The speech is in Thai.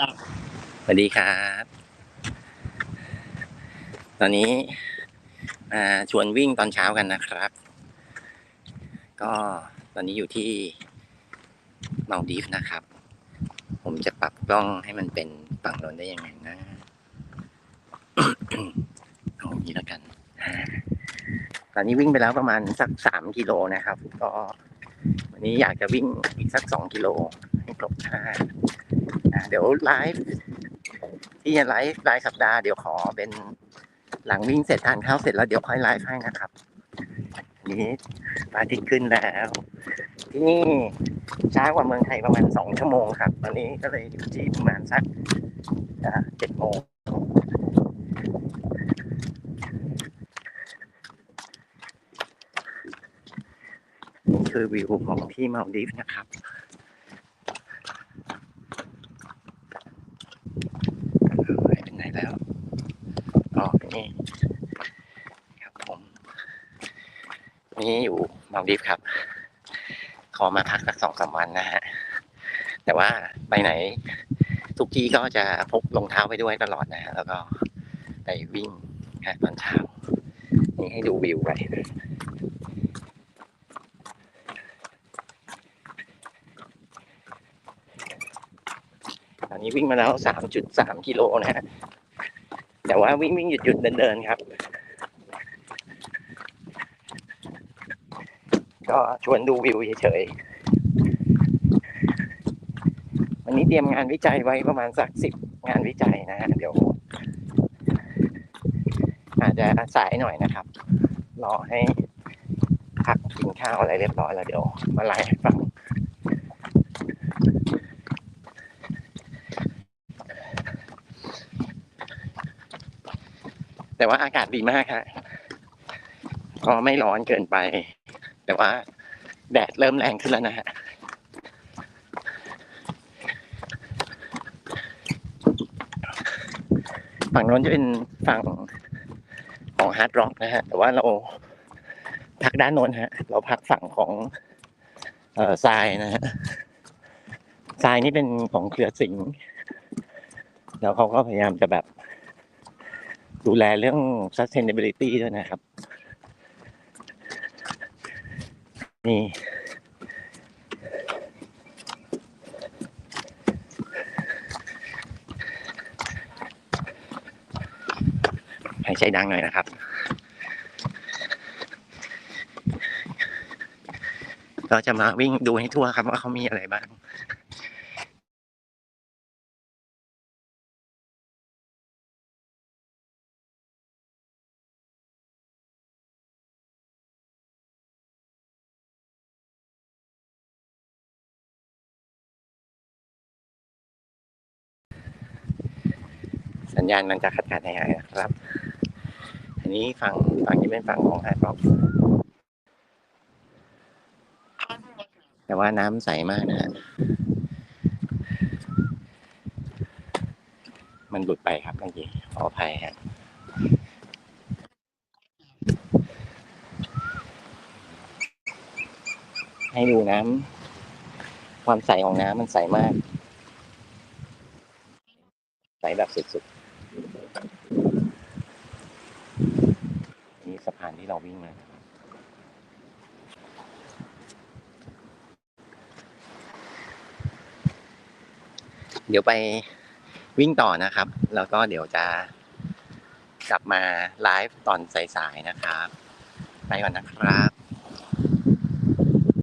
ครับสวัสดีครับ ตอนนี้มาชวนวิ่งตอนเช้ากันนะครับ ก็ตอนนี้อยู่ที่เมาดีฟนะครับ ผมจะปรับกล้องให้มันเป็นฝั่งโน้นได้ยังไงนะเอางี้แล้วกัน ตอนนี้วิ่งไปแล้วประมาณสักสามกิโลนะครับ ก็วันนี้อยากจะวิ่งอีกสักสองกิโลให้ครบห้า เดี๋ยวไลฟ์ที่จะไลฟ์รายสัปดาห์เดี๋ยวขอเป็นหลังวิ่งเสร็จทานข้าวเสร็จแล้วเดี๋ยวค่อยไลฟ์ให้นะครับนนี้พระอาทิตย์ขึ้นแล้ว ที่นี่ช้ากว่าเมืองไทยประมาณสองชั่วโมงครับ ตอนนี้ก็เลยอยู่ที่ประมาณสักเจ็ดโมงนี่คือวิวของที่มาลดีฟนะครับ หายไปไหนแล้ว อ๋อนี่ครับผมนี่อยู่มาลดีฟครับ ขอมาพักสักสองสามวันนะฮะแต่ว่าไปไหน ทุกที่ก็จะพกรองเท้าไปด้วยตลอดนะฮะแล้วก็ไปวิ่งฮะตอนเช้านี่ให้ดูวิวไปตอนนี้วิ่งมาแล้วสามจุดสามกิโลนะฮะ แต่ว่าวิ่งวิ่งหยุดหยุดเดินเดินครับ ก็ชวนดูวิวเฉยๆวันนี้เตรียมงานวิจัยไว้ประมาณสักสิบงานวิจัยนะฮะเดี๋ยว อาจจะสายหน่อยนะครับ รอให้พักกินข้าวอะไรเรียบร้อยแล้วเดี๋ยวมาไลฟ์ฟัง แต่ว่าอากาศดีมากครับก็ไม่ร้อนเกินไป แต่ว่า แดดเริ่มแรงขึ้นแล้วนะฮะฝั่งโน้นจะเป็นฝั่งของฮาร์ดร็อกนะฮะ แต่ว่าเราพักด้านโน้นฮะ เราพักฝั่งของเอ่อทรายนะฮะทรายนี่เป็นของเครือสิงห์แล้วเขาก็พยายามจะแบบ ดูแลเรื่อง sustainability ด้วยนะครับ นี่หายใจดังหน่อยนะครับ เราจะมาวิ่งดูให้ทั่วครับว่าเขามีอะไรบ้าง สัญญาณมันจะขัดขัดหายนะครับ อันนี้ฝั่งฝั่งนี้เป็นฝั่งของฮาร์ดร็อกแต่ว่าน้ำใสมากนะฮะมันหลุดไปครับเมื่อกี้ขออภัยฮะให้ดูน้ำความใสของน้ำมันใสมาก ใสแบบสุดๆ นี่สะพานที่เราวิ่งมาเดี๋ยวไปวิ่งต่อนะครับ แล้วก็เดี๋ยวจะกลับมาไลฟ์ตอนสายๆนะครับ ไปก่อนนะครับ